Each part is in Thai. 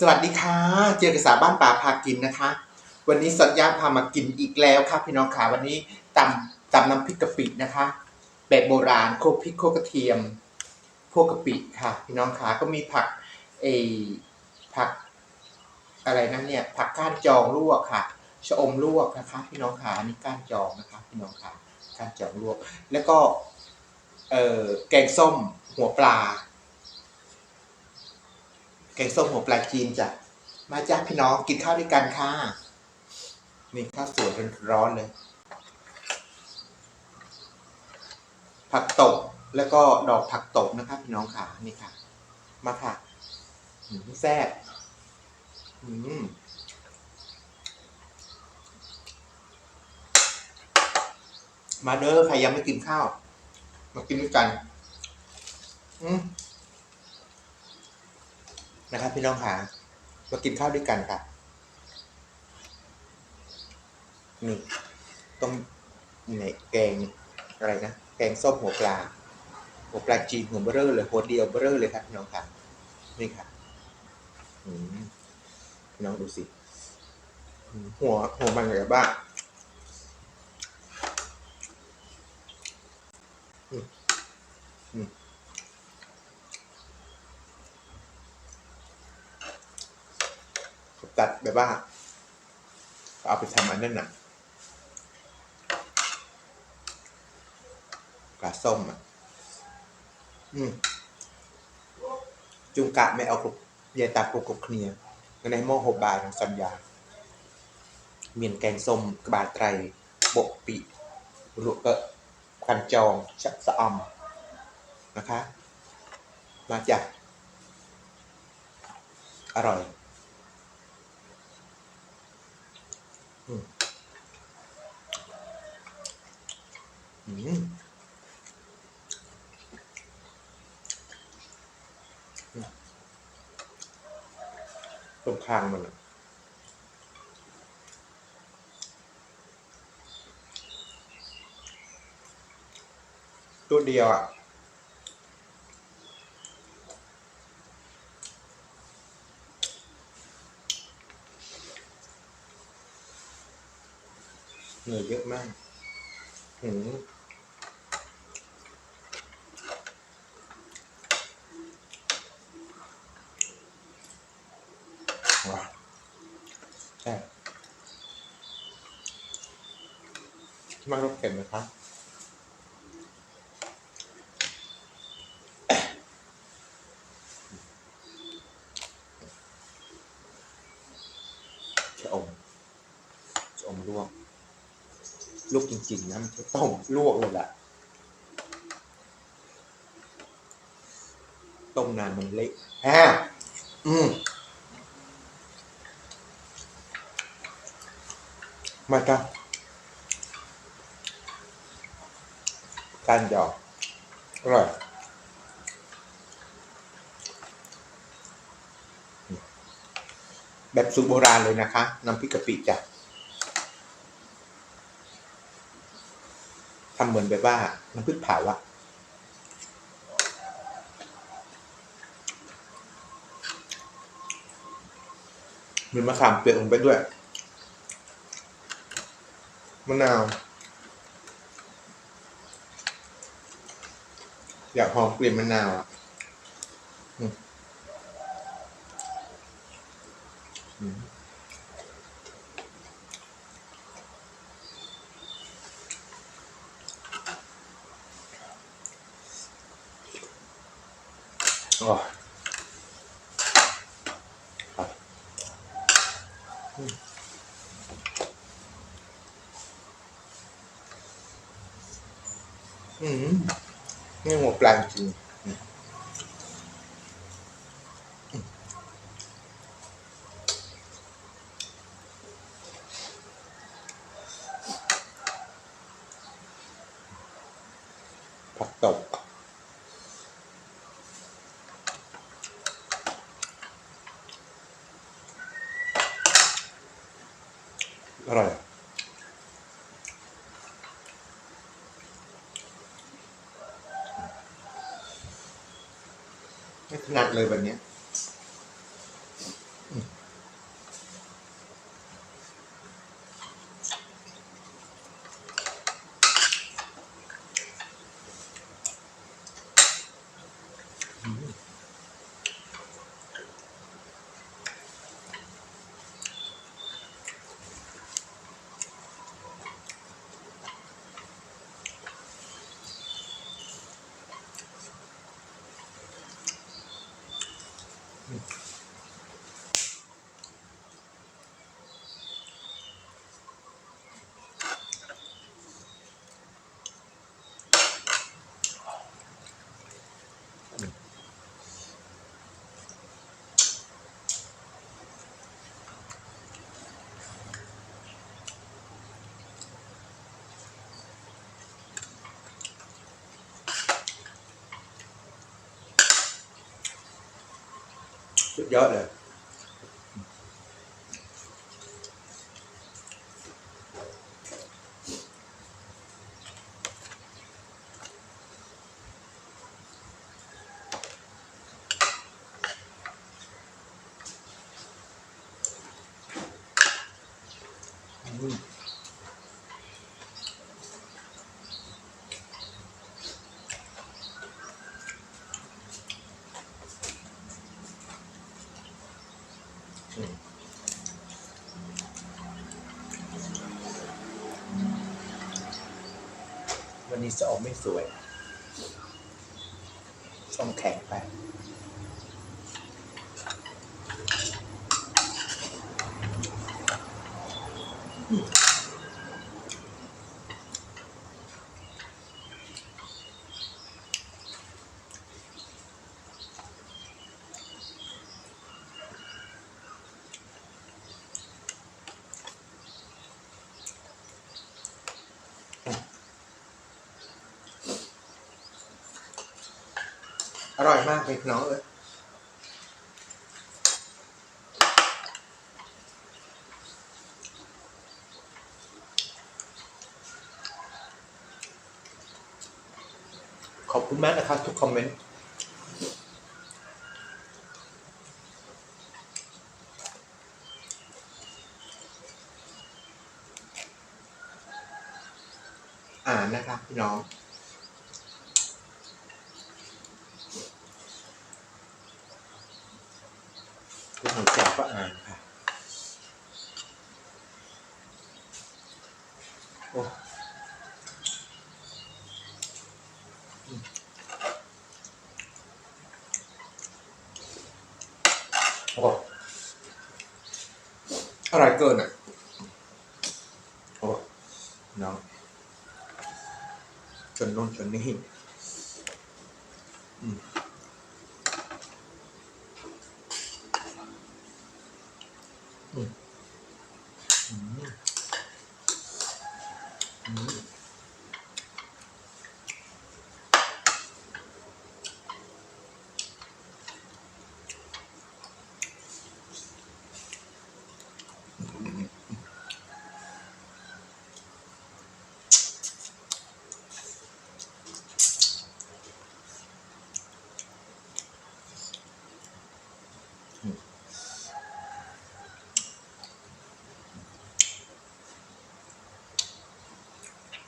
สวัสดีค่ะ เจอกับสาวบ้านป่าพากินนะคะ วันนี้สัญญาพามากินอีกแล้วครับพี่น้องขาวันนี้ตำตำน้ำพริกกะปินะคะ แบบโบราณโคกพริกโคกกระเทียมพวกกะปิค่ะ พี่น้องขาก็มีผักเอผักอะไรนั่นเนี่ย ผักก้านจองลวกค่ะชะอมลวกนะคะ พี่น้องขาอันนี่ก้านจองนะคะ พี่น้องขาก้านจองลวก แล้วก็เออแกงส้มหัวปลา แกงส้มหัวปลาจีนจ้ะ มาจ้าพี่น้องกินข้าวด้วยกันค่ะนี่ข้าวสวยร้อนๆเลย ผักตบแล้วก็ดอกผักตบนะครับพี่น้องค่ะนี่ค่ะ มาค่ะหืมแซ่บอืมมาเด้อใครยังไม่กินข้าว มากินด้วยกัน อืม นะครับพี่น้องค่ะมากินข้าวด้วยกันค่ะนี่ต้มนี่แกงอะไรนะแกงส้มหัวปลาหัวปลาจีนหัวเบอร์เรอร์เลยหัวเดียวเบอร์เรอร์เลยครับพี่น้องค่ะนี่ค่ะพี่น้องดูสิหัวหัวมันอะไรบ้างอืมอืม ตัดแบบว่าเอาไปทำอันนั้นน่ะปลาส้มอ่ะ อืม จุงกะไม่เอากรุบเยตากรุบกรุบเคลียร์ในหม้อโฮบายของสัญญา เมียนแกงส้มกระบาดไตรบกปีลุกเกะกันจองชักสะอมนะคะ มาจากอร่อย อืมตรงคางมันอะตัวเดียวอะ เหนื่อยเยอะมากหืมว้าวใช่มากรสเข็นนะครับชะอมชะอมลวก ลวกจริงๆนะไม่ใช่ต้มลวกเลยแหละต้มนานมันเละฮะอืมมาจ้ะการหยอกอร่อยแบบสูตรโบราณเลยนะคะ น้ำพริกกะปิจ้ะ ทำเหมือนแบบว่าน้ำพริกเผาอะมีมะขามเปียกลงไปด้วยมะนาว อยากหอมกลิ่นมะนาวอะอืม อืมอ๋อครับอืม อืมนี่หัวปลาจริงอืมอืมผักตบ อร่อยไม่ถนัดเลยแบบนี้ สุดยอดเลย อืมอืมวันนี้ จะออกไม่สวยช่องแข็งไป ร่อยมากเลยน้องเอ้ยขอบคุณมากนะครับทุกคอมเมนต์อ่านนะครับพี่น้อง คุณหนูแจก็อ่านค่ะโอ้อืมโอ้อร่อยเกินอะโอ้น้องจนโน่นจนนี่อืม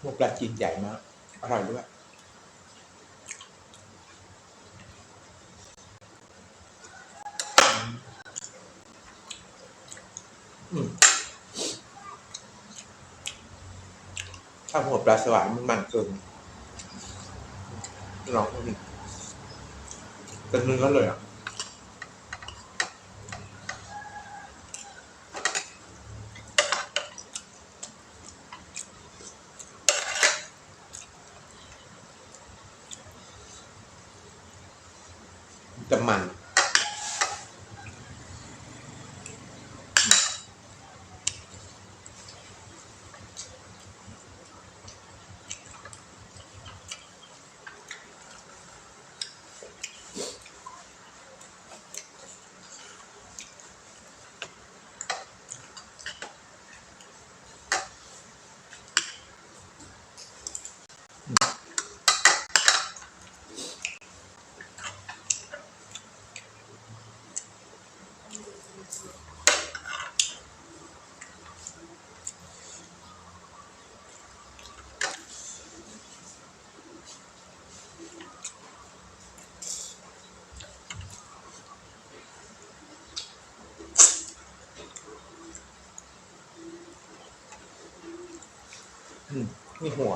พวกปลาจีนใหญ่มาก อร่อยด้วยถ้าหัวปลาสวายมันมันเกินลองดูดิเป็นเนื้อเลยอะ จะมัน อืมนี่หัว